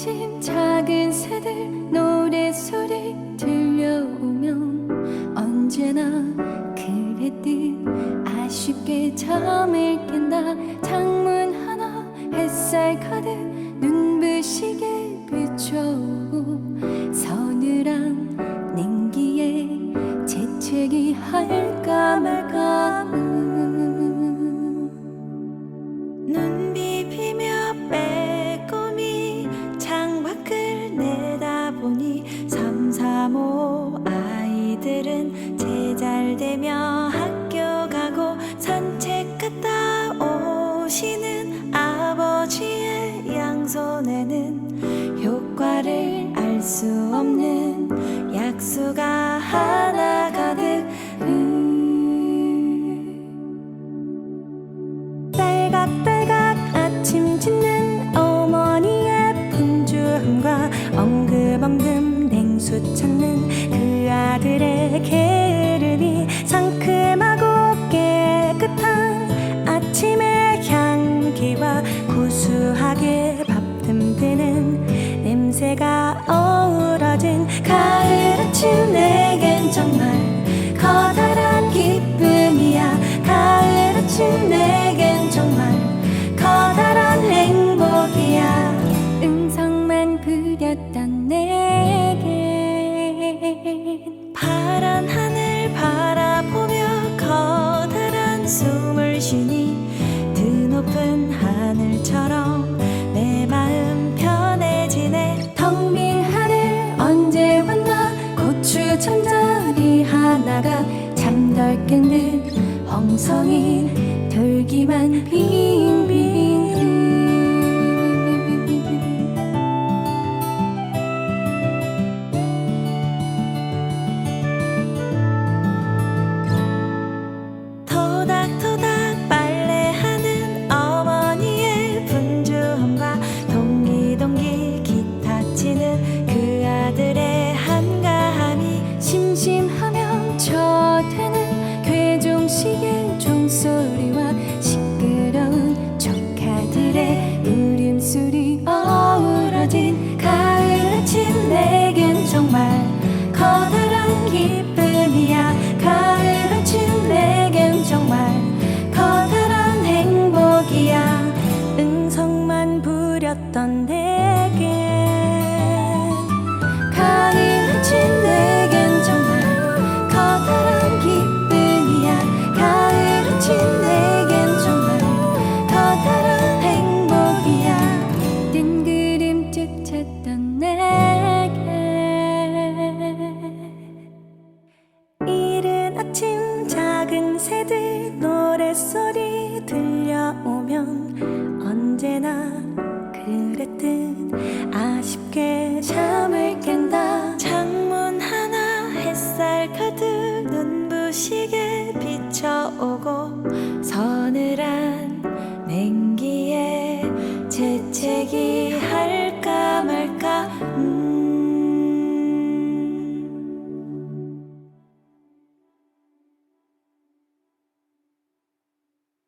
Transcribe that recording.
아침 작은 새들 노래소리 들려오면 언제나 그랬듯 아쉽게 잠을 깬다. 창문 하나 햇살 가득 보니 삼삼오 아이들은 제잘되며 학교 가고 산책 갔다 오시는 아버지의 양손에는 효과를 알 수 없는 약수가 하나 가득 음. 딸각딸각 아침 짓는 어머니의 분주함과 커다란 기쁨이야. 가을 아침 내겐 정말 커다란 행복이야. 음성만 부렸던 내겐. 파란 하늘 잠자리 하나가 잠덜 깬듯 엉성인 돌기만 빙 새들 노랫소리 들려오면 언제나 그랬듯 아쉽게 잠을 깬다. 창문 하나 햇살 가득 눈부시게 비춰오고 서늘한